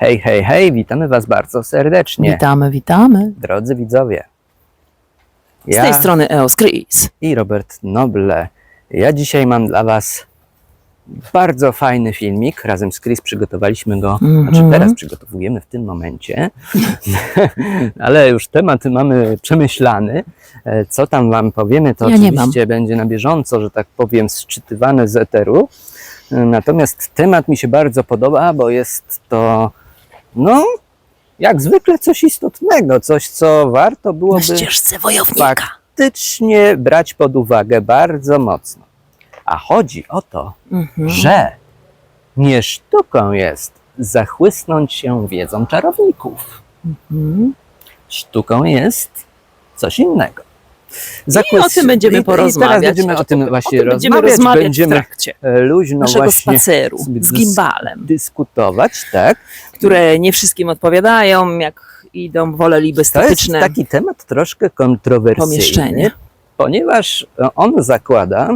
Hej, hej, hej, witamy Was bardzo serdecznie, Witamy, witamy. drodzy widzowie. Z tej strony Eos Chris. i Robert Noble. Ja dzisiaj mam dla Was bardzo fajny filmik. Razem z Chris przygotowaliśmy go, Mhm. znaczy teraz przygotowujemy w tym momencie, ale już temat mamy przemyślany. E, Co tam Wam powiemy, to Ja oczywiście będzie na bieżąco, że tak powiem, sczytywane z eteru. E, Natomiast temat mi się bardzo podoba, bo jest to, no, jak zwykle coś istotnego, coś, co warto Na byłoby ścieżce wojownika. faktycznie brać pod uwagę bardzo mocno. A chodzi o to, Mhm. że nie sztuką jest zachłysnąć się wiedzą czarowników. Mhm. Sztuką jest coś innego. I o tym będziemy i- i porozmawiać. Teraz będziemy o tym O właśnie tym będziemy rozmawiać. rozmawiać będziemy w trakcie e, luźno naszego właśnie spaceru z gimbalem, dyskutować, tak? które nie wszystkim odpowiadają, jak idą, woleliby To jest statyczne taki temat troszkę kontrowersyjny, pomieszczenie. ponieważ on zakłada,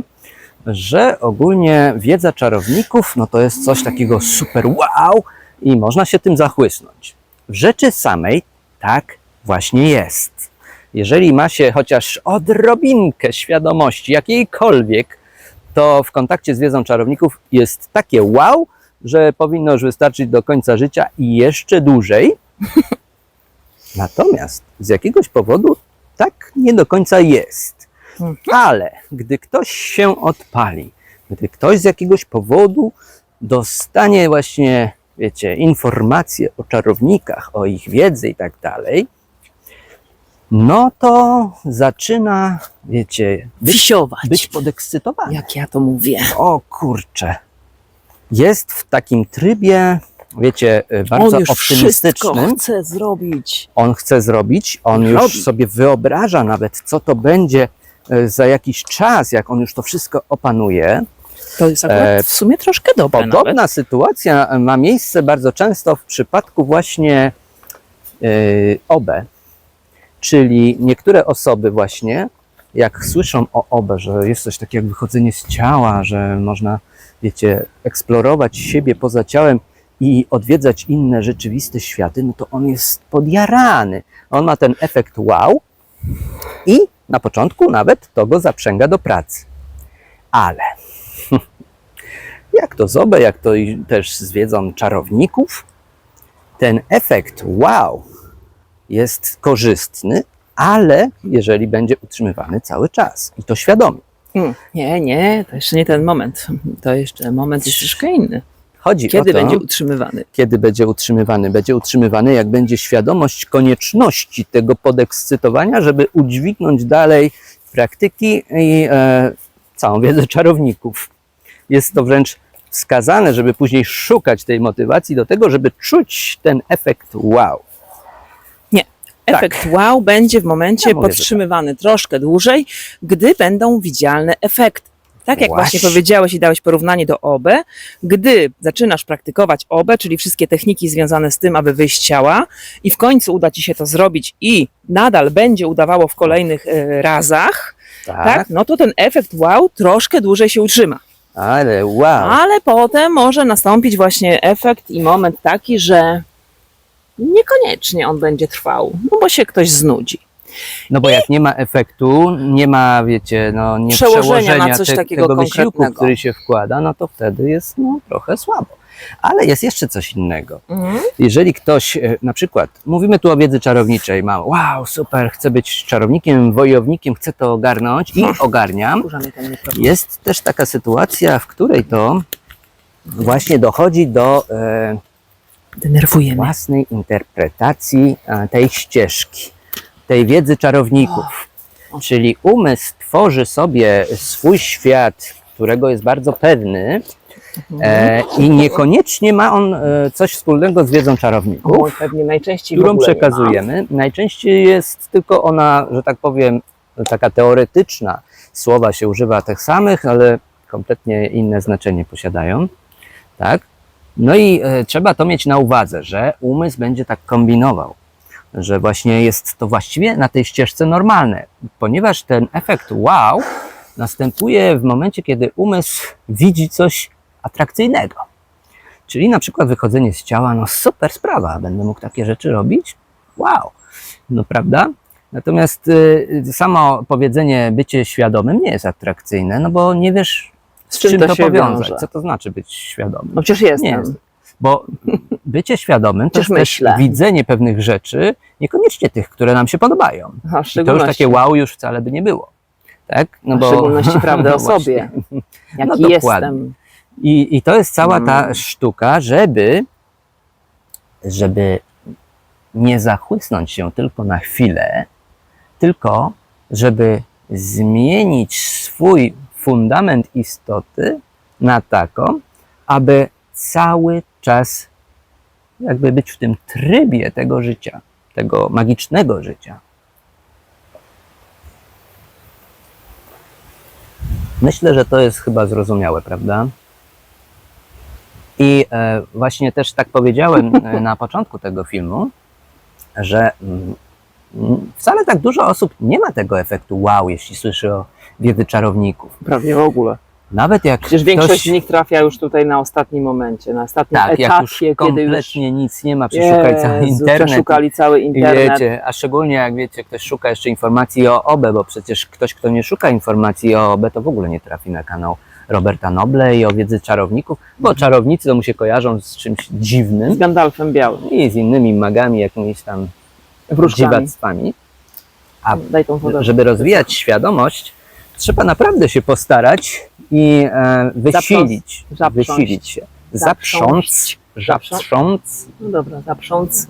że ogólnie wiedza czarowników no to jest coś takiego super wow i można się tym zachłysnąć. W rzeczy samej tak właśnie jest. Jeżeli ma się chociaż odrobinkę świadomości jakiejkolwiek, to w kontakcie z wiedzą czarowników jest takie wow, że powinno już wystarczyć do końca życia i jeszcze dłużej. Natomiast z jakiegoś powodu tak nie do końca jest. Ale gdy ktoś się odpali, gdy ktoś z jakiegoś powodu dostanie właśnie, wiecie, informacje o czarownikach, o ich wiedzy i tak dalej, no to zaczyna, wiecie, być, Wisiować, być podekscytowany. jak ja to mówię. O kurczę. Jest w takim trybie, wiecie, y, bardzo On już wszystko optymistycznym. chce zrobić. On chce zrobić, on już Robi. sobie wyobraża nawet, co to będzie y, za jakiś czas, jak on już to wszystko opanuje. To jest akurat E, w sumie troszkę dobre nawet. Podobna sytuacja ma miejsce bardzo często w przypadku właśnie yy, OB, czyli niektóre osoby właśnie, jak słyszą o OB, że jest coś takiego jak wychodzenie z ciała, że można, wiecie, eksplorować siebie poza ciałem i odwiedzać inne rzeczywiste światy, no to on jest podjarany. On ma ten efekt wow i na początku nawet to go zaprzęga do pracy. Ale jak to z OBE, jak to też z wiedzą czarowników, ten efekt wow jest korzystny, ale jeżeli będzie utrzymywany cały czas i to świadomie. Mm, Nie, nie, to jeszcze nie ten moment. To jeszcze moment jest troszkę inny. Chodzi Kiedy o to, będzie utrzymywany? kiedy będzie utrzymywany. Będzie utrzymywany, jak będzie świadomość konieczności tego podekscytowania, żeby udźwignąć dalej praktyki i e, całą wiedzę czarowników. Jest to wręcz wskazane, żeby później szukać tej motywacji do tego, żeby czuć ten efekt wow. Tak. Efekt wow będzie w momencie Ja podtrzymywany troszkę dłużej, gdy będą widzialne efekty. Tak jak właśnie, Właśnie. powiedziałeś i dałeś porównanie do OB, gdy zaczynasz praktykować OB, czyli wszystkie techniki związane z tym, aby wyjść ciała i w końcu uda Ci się to zrobić i nadal będzie udawało w kolejnych e, razach, Tak, tak. no to ten efekt wow troszkę dłużej się utrzyma. ale wow. Ale potem może nastąpić właśnie efekt i moment taki, że niekoniecznie on będzie trwał, no bo się ktoś znudzi. No bo jak nie ma efektu, nie ma, wiecie, no nie Przełożenia przełożenia, na coś te, takiego tego wysiłku, który się wkłada, no to wtedy jest no, trochę słabo. Ale jest jeszcze coś innego. Jeżeli ktoś, e, na przykład, mówimy tu o wiedzy czarowniczej, mam, wow, super, chcę być czarownikiem, wojownikiem, chcę to ogarnąć i ogarniam. Jest też taka sytuacja, w której to właśnie dochodzi do e, Denerwuje mnie. własnej interpretacji e, tej ścieżki, tej wiedzy czarowników. Czyli umysł tworzy sobie swój świat, którego jest bardzo pewny e, i niekoniecznie ma on e, coś wspólnego z wiedzą czarowników, Oj, pewnie najczęściej w którą ogóle nie ma. przekazujemy. Najczęściej jest tylko ona, że tak powiem, taka teoretyczna. Słowa się używa tych samych, ale kompletnie inne znaczenie posiadają. Tak? No i e, trzeba to mieć na uwadze, że umysł będzie tak kombinował, że właśnie jest to właściwie na tej ścieżce normalne, ponieważ ten efekt wow następuje w momencie, kiedy umysł widzi coś atrakcyjnego. Czyli na przykład wychodzenie z ciała, no super sprawa, będę mógł takie rzeczy robić? Wow, no prawda? Natomiast y, samo powiedzenie bycie świadomym nie jest atrakcyjne, no bo nie wiesz z, czym czym, to to, się powiązać. wiąże? Co to znaczy być świadomym? No przecież jestem. Nie jest. Bo bycie świadomym to jest też myślę. widzenie pewnych rzeczy, niekoniecznie tych, które nam się podobają. A w I to już takie wow już wcale by nie było. Tak? No w szczególności prawdę o właśnie. sobie. Jaki No jestem. I, I to jest cała ta Mm. sztuka, żeby, żeby nie zachłysnąć się tylko na chwilę, tylko żeby zmienić swój fundament istoty na taką, aby cały czas jakby być w tym trybie tego życia, tego magicznego życia. Myślę, że to jest chyba zrozumiałe, prawda? I e, właśnie też tak powiedziałem e, na początku tego filmu, że mm, wcale tak dużo osób nie ma tego efektu wow, jeśli słyszy o wiedzy czarowników. Prawie w ogóle. Nawet jak Przecież ktoś, większość z nich trafia już tutaj na ostatnim momencie, na ostatnim tak, jak już etapie, kiedy już kompletnie nic nie ma, przeszukaj cały internet. przeszukali cały internet. wiecie, a szczególnie jak wiecie, ktoś szuka jeszcze informacji o OBE, bo przecież ktoś, kto nie szuka informacji o OBE, to w ogóle nie trafi na kanał Roberta Noble i o wiedzy czarowników, bo Mhm. czarownicy to mu się kojarzą z czymś dziwnym Z Gandalfem Białym, i z innymi magami, jakimiś tam wróżkami. dziwactwami. A Daj tą wodę. żeby rozwijać świadomość, trzeba naprawdę się postarać i e, wysilić, Zaprząść. wysilić się. Zaprząc, zaprząc, No dobra, zaprząc.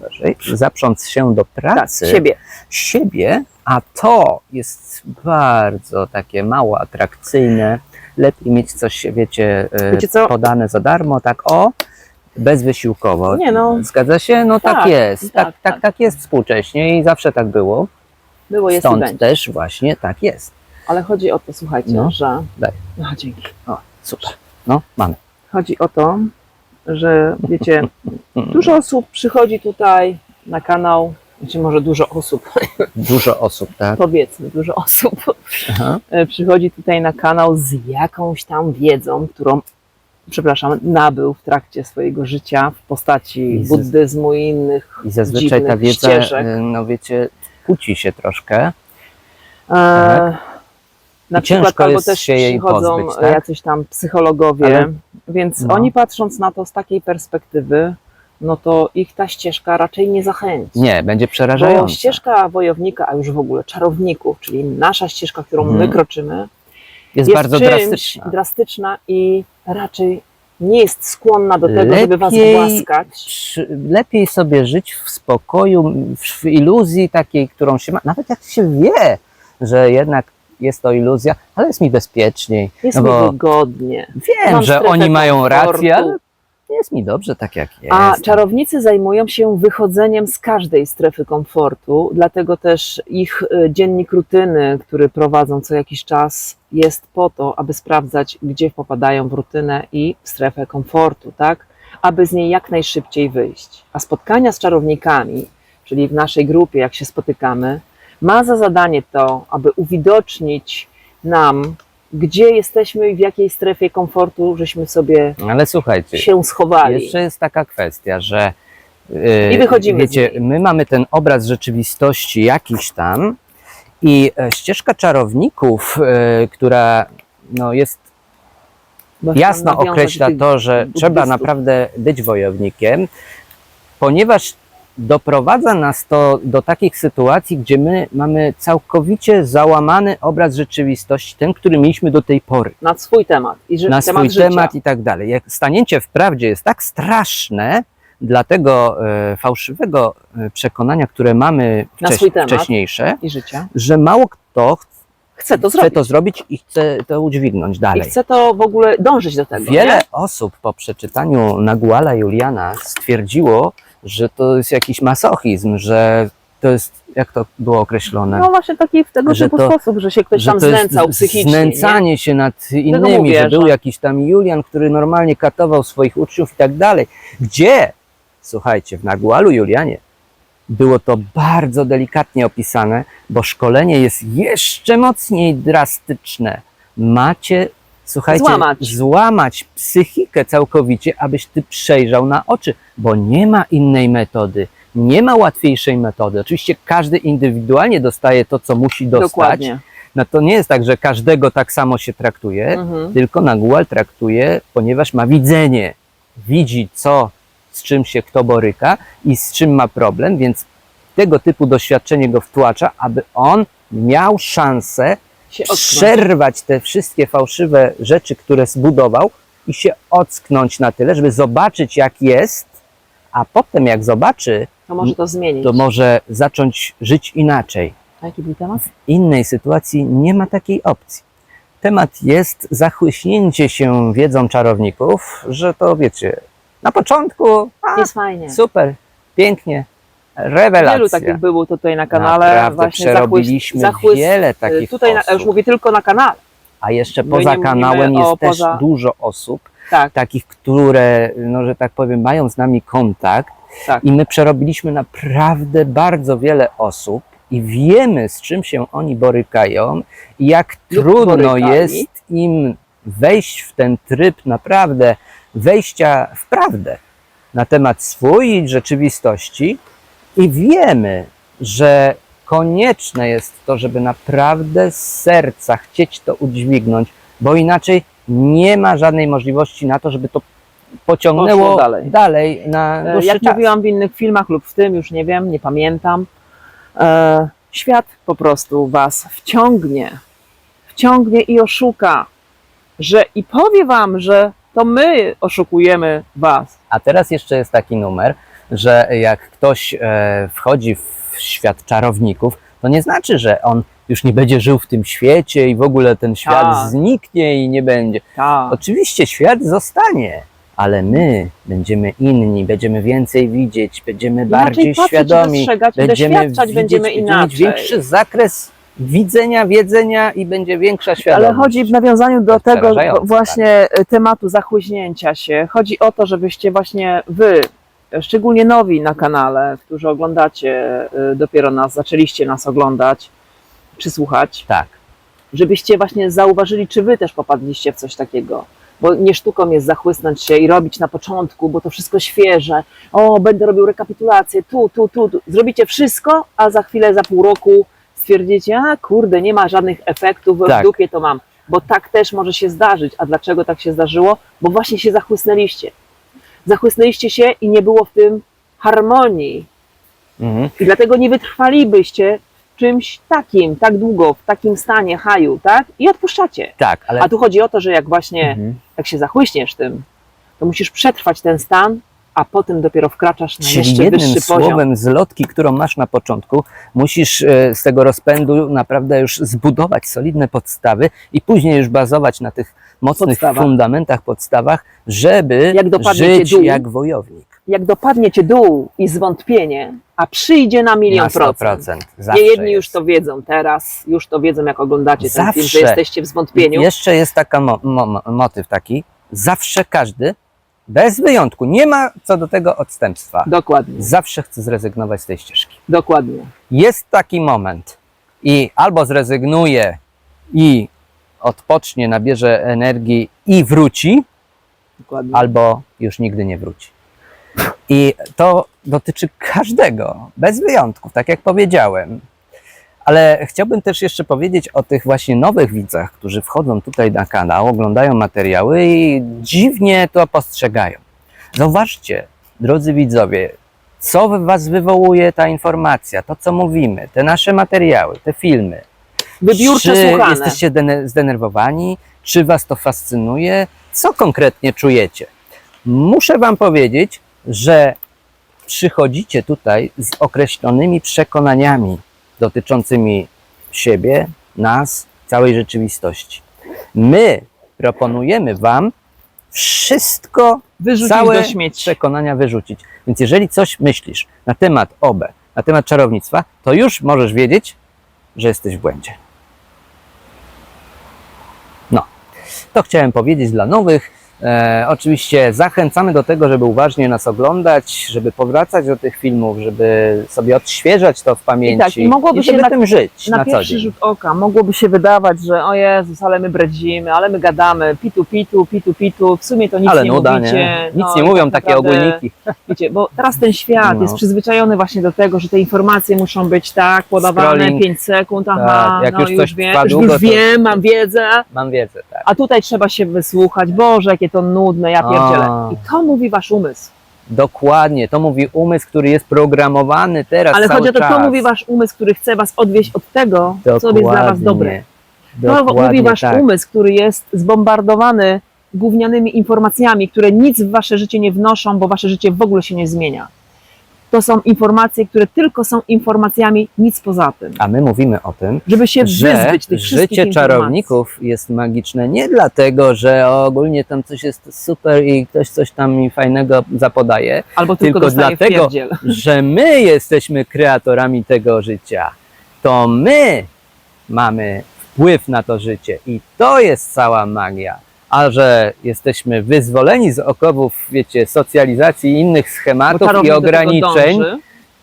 zaprząc się do Tak, pracy siebie. siebie, a to jest bardzo takie mało atrakcyjne. Lepiej mieć coś, wiecie, e, Wiecie co? podane za darmo, tak o, bezwysiłkowo. Nie no. Zgadza się? No tak, Tak, jest. Tak, tak, tak, tak. tak, jest współcześnie i zawsze tak było. Było, jest Stąd też właśnie tak jest. Ale chodzi o to, słuchajcie, No. że... Daj. No, dzięki. O, super. No, mamy. Chodzi o to, że wiecie, dużo osób przychodzi tutaj na kanał, znaczy może dużo osób, Dużo osób, tak? powiedzmy, dużo osób Aha. przychodzi tutaj na kanał z jakąś tam wiedzą, którą, przepraszam, nabył w trakcie swojego życia w postaci I buddyzmu i innych I zazwyczaj ta wiedza, ścieżek. y, no wiecie, kłóci się troszkę. Tak. na I przykład ciężko albo jest też się jej przychodzą pozbyć, tak? jacyś tam psychologowie, Ale- więc No. oni patrząc na to z takiej perspektywy, no to ich ta ścieżka raczej nie zachęci. Nie, będzie Bo przerażająca. ścieżka wojownika, a już w ogóle czarowników, czyli nasza ścieżka, którą Mhm. my kroczymy, Jest, jest bardzo drastyczna. drastyczna i raczej nie jest skłonna do tego, żeby was Lepiej- głaskać. Lepiej sobie żyć w spokoju, w iluzji takiej, którą się ma, nawet jak się wie, że jednak jest to iluzja, ale jest mi bezpieczniej. Jest no mi wygodnie. wiem, mam że oni mają rację, ale jest mi dobrze tak jak jest. A czarownicy zajmują się wychodzeniem z każdej strefy komfortu, dlatego też ich y, dziennik rutyny, który prowadzą co jakiś czas, jest po to, aby sprawdzać, gdzie popadają w rutynę i w strefę komfortu, tak? Aby z niej jak najszybciej wyjść. A spotkania z czarownikami, czyli w naszej grupie, jak się spotykamy, ma za zadanie to, aby uwidocznić nam, gdzie jesteśmy i w jakiej strefie komfortu żeśmy sobie Ale słuchajcie, się schowali. Jeszcze jest taka kwestia, że yy, I wychodzimy z wiecie, my mamy ten obraz rzeczywistości jakiś tam i e, ścieżka czarowników, e, która no, jest jasno określa to, że trzeba naprawdę być wojownikiem, ponieważ doprowadza nas to do takich sytuacji, gdzie my mamy całkowicie załamany obraz rzeczywistości, ten, który mieliśmy do tej pory Na swój temat. I ży- na temat swój życia. temat i tak dalej. Jak stanięcie w prawdzie jest tak straszne dla tego e, fałszywego e, przekonania, które mamy Na wcześ- swój temat. wcześniejsze, I życia. że mało kto Chcę to chce zrobić. to zrobić i chce to udźwignąć I dalej. chcę to w ogóle dążyć do tego. Wiele Nie? osób po przeczytaniu Naguala Juliana stwierdziło, że to jest jakiś masochizm, że to jest, jak to było określone, No właśnie taki w tego Że typu to- sposób, że się ktoś że tam znęcał psychicznie. nie? znęcanie się nad innymi, mówię, że był że- jakiś tam Julian, który normalnie katował swoich uczniów i tak dalej. Gdzie? Słuchajcie, w Nagualu Julianie było to bardzo delikatnie opisane, bo szkolenie jest jeszcze mocniej drastyczne. Macie słuchajcie, Złamać. złamać psychikę całkowicie, abyś ty przejrzał na oczy, bo nie ma innej metody. Nie ma łatwiejszej metody. Oczywiście każdy indywidualnie dostaje to, co musi dostać. Dokładnie. No to nie jest tak, że każdego tak samo się traktuje, Mhm. tylko Nagual traktuje, ponieważ ma widzenie. Widzi, co, z czym się kto boryka i z czym ma problem, więc tego typu doświadczenie go wtłacza, aby on miał szansę. Przerwać te wszystkie fałszywe rzeczy, które zbudował i się ocknąć na tyle, żeby zobaczyć, jak jest, a potem, jak zobaczy, To może to zmienić. to może zacząć żyć inaczej A jaki był temat? w innej sytuacji nie ma takiej opcji. Temat jest zachłyśnięcie się wiedzą czarowników, że to wiecie, na początku a, Jest fajnie. super, pięknie, rewelacja. Wielu takich było tutaj na kanale. Naprawdę właśnie przerobiliśmy zachłyst, wiele takich Tutaj na, osób. już mówię tylko na kanale. A jeszcze poza kanałem jest o też poza- dużo osób, Tak, takich, które, no, że tak powiem, mają z nami kontakt tak. i my przerobiliśmy naprawdę bardzo wiele osób i wiemy, z czym się oni borykają i jak Lub trudno borykali. jest im wejść w ten tryb naprawdę wejścia w prawdę na temat swojej rzeczywistości i wiemy, że konieczne jest to, żeby naprawdę z serca chcieć to udźwignąć, bo inaczej nie ma żadnej możliwości na to, żeby to pociągnęło Poszło dalej. dalej na E, dłuższy Jak czas. mówiłam w innych filmach lub w tym, już nie wiem, nie pamiętam. E, świat po prostu was wciągnie. Wciągnie i oszuka. Że i powie wam, że to my oszukujemy was. A teraz jeszcze jest taki numer, że jak ktoś e, wchodzi w świat czarowników, to nie znaczy, że on już nie będzie żył w tym świecie i w ogóle ten świat Tak. zniknie i nie będzie. Tak. Oczywiście świat zostanie, ale my będziemy inni, będziemy więcej widzieć, będziemy Inaczej bardziej patrzeć, świadomi, będziemy widzieć, będziemy mieć inaczej. większy zakres widzenia, wiedzenia i będzie większa świadomość. Ale chodzi w nawiązaniu do tego tak. właśnie e, tematu zachłyśnięcia się. Chodzi o to, żebyście właśnie wy, szczególnie nowi na kanale, którzy oglądacie e, dopiero nas, zaczęliście nas oglądać czy słuchać, Tak. żebyście właśnie zauważyli, czy wy też popadliście w coś takiego. Bo nie sztuką jest zachłysnąć się i robić na początku, bo to wszystko świeże. O, będę robił rekapitulację, tu, tu, tu, tu. Zrobicie wszystko, a za chwilę, za pół roku stwierdzicie, a kurde, nie ma żadnych efektów, w Tak. dupie to mam. Bo tak też może się zdarzyć. A dlaczego tak się zdarzyło? Bo właśnie się zachłysnęliście. Zachłysnęliście się i nie było w tym harmonii. Mhm. I dlatego nie wytrwalibyście w czymś takim, tak długo, w takim stanie haju, tak? I odpuszczacie. Tak, ale A tu chodzi o to, że jak właśnie, Mhm. jak się zachłyśniesz tym, to musisz przetrwać ten stan, a potem dopiero wkraczasz na Czyli jeszcze jednym wyższy poziom. słowem z lotki, którą masz na początku, musisz e, z tego rozpędu naprawdę już zbudować solidne podstawy i później już bazować na tych mocnych Podstawach. fundamentach, podstawach, żeby Jak żyć dół, jak wojownik. Jak dopadnie cię dół i zwątpienie, a przyjdzie na milion Na 100%. procent. Zawsze Nie jedni już jest. to wiedzą teraz, już to wiedzą, jak oglądacie ten film, Zawsze. że jesteście w zwątpieniu. Jeszcze jest taka mo- mo- motyw taki, zawsze każdy, bez wyjątku, nie ma co do tego odstępstwa. Dokładnie, Zawsze chce zrezygnować z tej ścieżki. dokładnie. jest taki moment i albo zrezygnuje i odpocznie, nabierze energii i wróci, dokładnie. albo już nigdy nie wróci. I to dotyczy każdego, bez wyjątków, tak jak powiedziałem. Ale chciałbym też jeszcze powiedzieć o tych właśnie nowych widzach, którzy wchodzą tutaj na kanał, oglądają materiały i dziwnie to postrzegają. Zauważcie, drodzy widzowie, co w Was wywołuje ta informacja, to co mówimy, te nasze materiały, te filmy. Wybiórczo czy słuchane. jesteście dene- zdenerwowani? Czy Was to fascynuje? Co konkretnie czujecie? Muszę Wam powiedzieć, że przychodzicie tutaj z określonymi przekonaniami dotyczącymi siebie, nas, całej rzeczywistości. My proponujemy Wam wszystko, Wyrzucić całe do śmieci. przekonania wyrzucić. Więc jeżeli coś myślisz na temat OB, na temat czarownictwa, to już możesz wiedzieć, że jesteś w błędzie. No, to chciałem powiedzieć dla nowych. E, oczywiście zachęcamy do tego, żeby uważnie nas oglądać, żeby powracać do tych filmów, żeby sobie odświeżać to w pamięci tak, i mogłoby się żeby na- tym żyć na, Na pierwszy rzut oka mogłoby się wydawać, że o Jezus, ale my bredzimy, ale my gadamy, pitu, pitu, pitu, pitu, w sumie to nic Ale nie nuda, mówicie. nie? Nic no nie i mówią tak takie ogólniki. Wiecie, bo teraz ten świat No. jest przyzwyczajony właśnie do tego, że te informacje muszą być tak podawane, Scrolling. 5 sekund, aha, Tak, jak no już już, coś wiem, trwa już, już to- wiem, mam wiedzę, Mam wiedzę, tak. a tutaj trzeba się wysłuchać, Boże, jakie to nudne, ja pierdzielę. A. I to mówi wasz umysł. Dokładnie, to mówi umysł, który jest programowany teraz Ale cały chodzi o to, czas. to mówi wasz umysł, który chce was odwieść od tego, co jest dla was dobre. To Dokładnie mówi wasz tak. umysł, który jest zbombardowany gównianymi informacjami, które nic w wasze życie nie wnoszą, bo wasze życie w ogóle się nie zmienia. To są informacje, które tylko są informacjami, nic poza tym. A my mówimy o tym, Żeby się że wyzbyć tych wszystkich życie informacji. czarowników jest magiczne nie dlatego, że ogólnie tam coś jest super i ktoś coś tam mi fajnego zapodaje, Albo tylko, tylko dlatego, pierdziel. że my jesteśmy kreatorami tego życia. To my mamy wpływ na to życie i to jest cała magia. A że jesteśmy wyzwoleni z okowów, wiecie, socjalizacji i innych schematów i ograniczeń,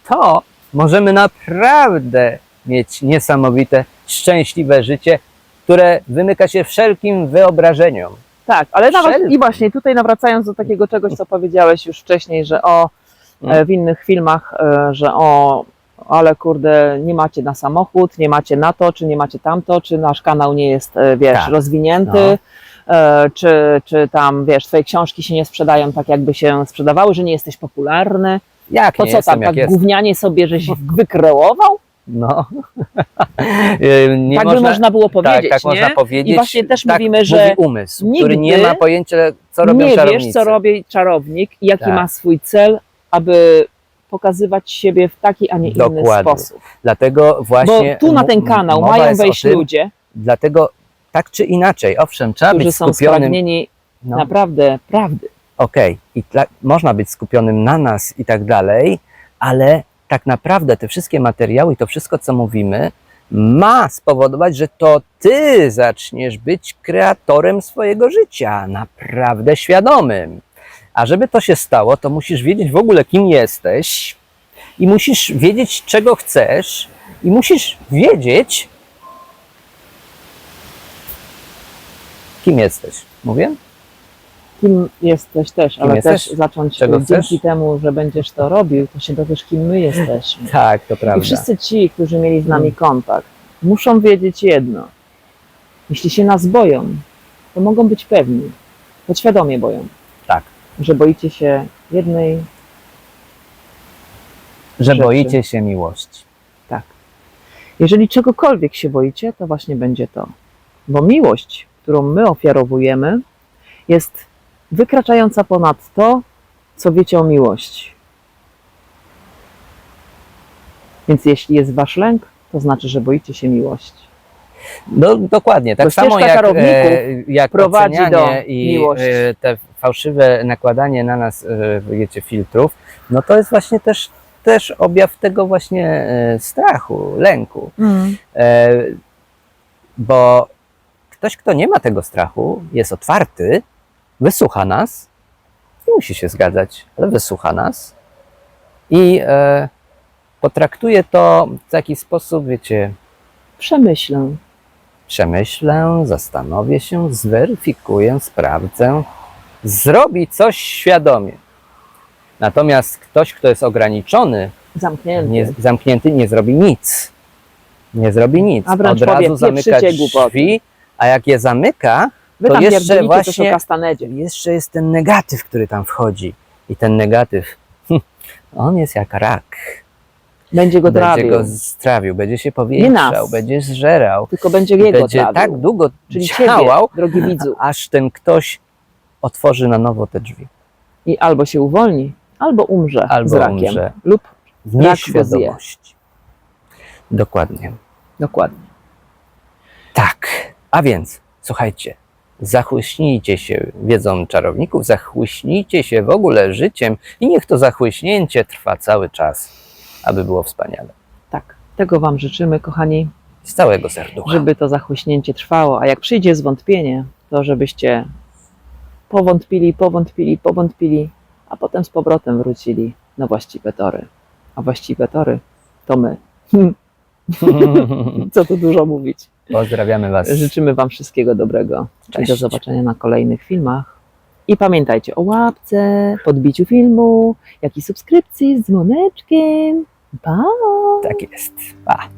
to możemy naprawdę mieć niesamowite, szczęśliwe życie, które wymyka się wszelkim wyobrażeniom. Tak, ale nawet i właśnie tutaj nawracając do takiego czegoś, co powiedziałeś już wcześniej, że o e, w innych filmach, e, że o ale kurde, nie macie na samochód, nie macie na to, czy nie macie tamto, czy nasz kanał nie jest, e, wiesz, Tak. rozwinięty, e, czy, czy tam, wiesz, twoje książki się nie sprzedają tak, jakby się sprzedawały, że nie jesteś popularny. Jak Po nie co jestem, tam, jak tak jest. gównianie sobie, żeś wykreował? No. Y, nie tak by można było powiedzieć, tak, tak nie? można powiedzieć. I właśnie też tak mówimy, że mówi umysł, który nie ma pojęcia, co robią nie czarownicy. wiesz, co robi czarownik i jaki Tak. ma swój cel, aby pokazywać siebie w taki, a nie inny Dokładnie. sposób. Dlatego Bo właśnie tu na ten kanał mają wejść tym, ludzie, Dlatego tak czy inaczej, owszem, trzeba którzy być są skupionym. spragnieni No. naprawdę prawdy. okej, i tla, można być skupionym na nas i tak dalej, ale tak naprawdę te wszystkie materiały i to wszystko, co mówimy, ma spowodować, że to ty zaczniesz być kreatorem swojego życia, naprawdę świadomym. A żeby to się stało, to musisz wiedzieć w ogóle, kim jesteś i musisz wiedzieć, czego chcesz i musisz wiedzieć, kim jesteś. Mówię? Kim jesteś też, Kim ale jesteś? też zacząć Czego dzięki chcesz? temu, że będziesz to robił, to się dowiesz, kim my jesteśmy. Tak, to prawda. I wszyscy ci, którzy mieli z nami Mm. kontakt, muszą wiedzieć jedno. Jeśli się nas boją, to mogą być pewni, podświadomie boją, Tak. że boicie się jednej że rzeczy. boicie się miłości. Tak. Jeżeli czegokolwiek się boicie, to właśnie będzie to. Bo miłość, którą my ofiarowujemy, jest wykraczająca ponad to, co wiecie o miłości. Więc jeśli jest wasz lęk, to znaczy, że boicie się miłości. No dokładnie, tak Bo samo jak, e, jak prowadzi do i miłości. e, te fałszywe nakładanie na nas, e, wiecie, filtrów, no to jest właśnie też, też objaw tego właśnie strachu, lęku. E, bo ktoś, kto nie ma tego strachu, jest otwarty, wysłucha nas, nie musi się zgadzać, ale wysłucha nas i e, potraktuje to w taki sposób, wiecie, Przemyślę. przemyślę, zastanowię się, zweryfikuję, sprawdzę, zrobi coś świadomie. Natomiast ktoś, kto jest ograniczony, Zamknięty. nie, zamknięty, nie zrobi nic. Nie zrobi nic. A wręcz Od razu zamyka pieprzycie głupoty. drzwi, a jak je zamyka, Wy to jeszcze właśnie- o kastanedzie. jeszcze jest ten negatyw, który tam wchodzi. I ten negatyw, on jest jak rak. Będzie go będzie trawił. go strawił, będzie się powiększał, nas. będzie zżerał. Tylko będzie jego będzie trawił. tak długo Czyli ciebie, działał, drogi widzu. aż ten ktoś otworzy na nowo te drzwi. I albo się uwolni, albo umrze Albo z rakiem. umrze. Lub W nieświadomości. Dokładnie. dokładnie. A więc, słuchajcie, zachłyśnijcie się wiedzą czarowników, zachłyśnijcie się w ogóle życiem i niech to zachłyśnięcie trwa cały czas, aby było wspaniale. Tak. Tego Wam życzymy, kochani, Z całego serducha. żeby to zachłyśnięcie trwało. A jak przyjdzie zwątpienie, to żebyście powątpili, powątpili, powątpili, a potem z powrotem wrócili na właściwe tory. A właściwe tory to my. Co tu dużo mówić. Pozdrawiamy Was. Życzymy Wam wszystkiego dobrego. I Cześć. do zobaczenia na kolejnych filmach. I pamiętajcie o łapce, podbiciu filmu, jak i subskrypcji z dzwoneczkiem. Pa! Tak jest. Pa.